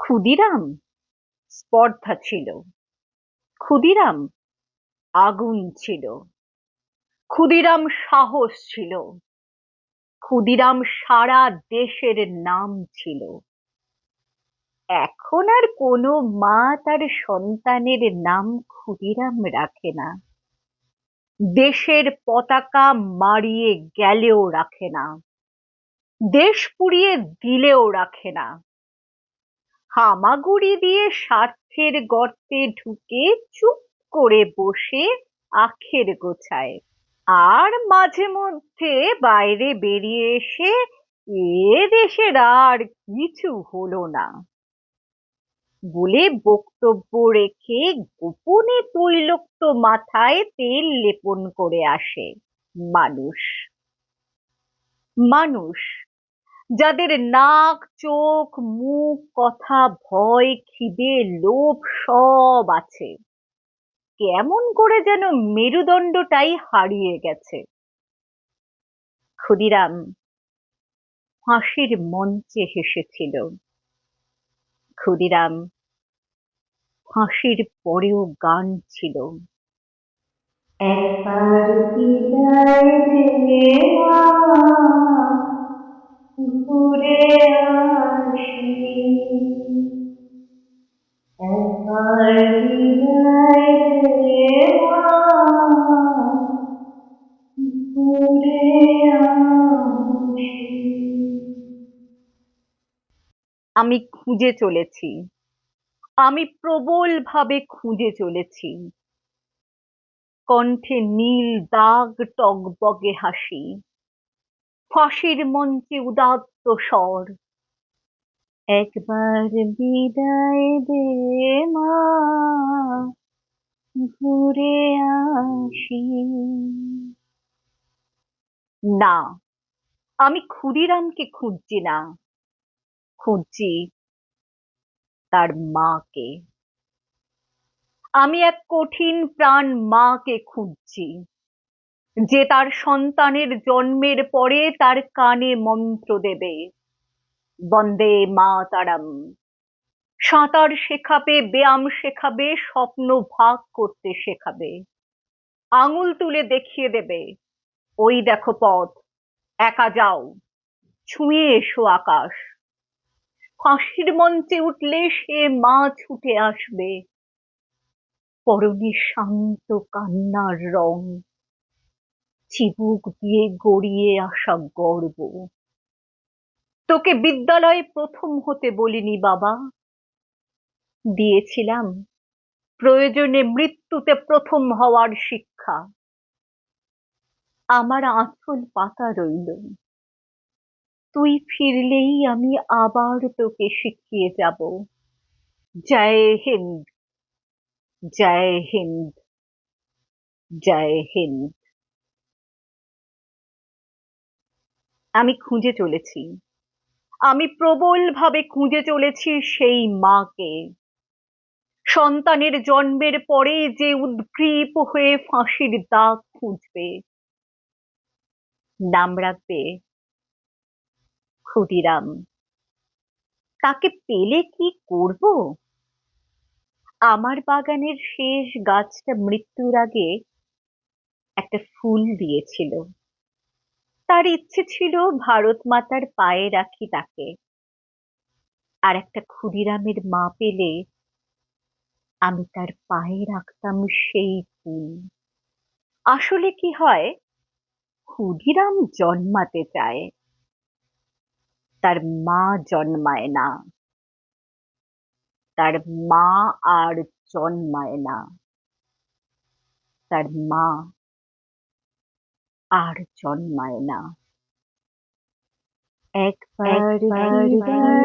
ক্ষুদিরাম? স্পর্ধা ছিল। ক্ষুদিরাম আগুন ছিল। ক্ষুদিরাম সাহস ছিল। ক্ষুদিরাম সারা দেশের নাম ছিল। এখন আর কোনো মা তার সন্তানের নাম ক্ষুদিরাম রাখে না। দেশের পতাকা মারিয়ে গেলেও রাখে না। দেশ পুড়িয়ে দিলেও রাখে না। হামাগুড়ি দিয়ে স্বার্থের গর্তে ঢুকে চুপ করে বসে আখের গোছায়। আর মাঝে মধ্যে বাইরে বেরিয়ে এসে এ দেশের আর কিছু হলো না। বলে বক্তব্য রেখে গোপনে তৈলক্ত মাথায় তেল লেপন করে আসে মানুষ। মানুষ যাদের নাক, চোখ, মুখ, কথা, ভয়, খিদে, লোভ সব আছে। কেমন করে যেন মেরুদণ্ডটাই হারিয়ে গেছে। ক্ষুদিরাম ফাঁসির মঞ্চে হেসেছিল। ক্ষুদিরাম ফাঁসির পরেও গান ছিল। একবার বিদায় আমি খুঁজে চলেছি। আমি প্রবল ভাবে খুঁজে চলেছি। কণ্ঠে নীল দাগ টগবগে হাসি। ফাঁসির মঞ্চে উদাত্ত স্বর। একবার বিদায় দে মা, ঘুরে আসি। না, আমি ক্ষুদিরামকে খুঁজছি না। খুঁজছি তার মাকে। আমি এক কঠিন প্রাণ মাকে খুঁজছি, যে তার সন্তানের জন্মের পরে তার কানে মন্ত্র দেবে। বন্দে মা তারাম সাঁতার শেখাবে, ব্যায়াম শেখাবে, স্বপ্ন ভাগ করতে শেখাবে। আঙুল তুলে দেখিয়ে দেবে, ওই দেখো পথ, একা যাও, ছুঁয়ে এসো আকাশ। ফাঁসির মঞ্চে উঠলে সে মা ছুটে আসবে। পরনে শান্ত কান্নার রং। চিবুক দিয়ে গড়িয়ে আসা গর্ব। তোকে বিদ্যালয়ে প্রথম হতে বলিনি বাবা। দিয়েছিলাম। প্রয়োজনে মৃত্যুতে প্রথম হওয়ার শিক্ষা। আমার আঁচল পাতা রইল। তুই ফিরলেই আমি আবার তোকে শিখিয়ে যাব। জয় হিন্দ। জয় হিন্দ। জয় হিন্দ। আমি খুঁজে চলেছি। আমি প্রবল ভাবে খুঁজে চলেছি সেই মাকে। সন্তানের জন্মের পরে যে উদ্গ্রীব হয়ে ফাঁসির দাগ খুঁজবে। নাম রাখবে ক্ষুদিরাম। তাকে পেলে কি করব? আমার বাগানের শেষ গাছটা মৃত্যুর আগে একটা ফুল দিয়েছিল। তার ইচ্ছে ছিল ভারত মাতার পায়ে রাখি তাকে। আর একটা ক্ষুদিরামের মা পেলে আমি তার পায়ে রাখতাম সেই ফুল। আসলে কি হয়? ক্ষুদিরাম জন্মাতে চায়। তার মা জন্মায় না। তার মা আর জন্মায় না। তার মা আর জন্মায় না। একবার বিদায়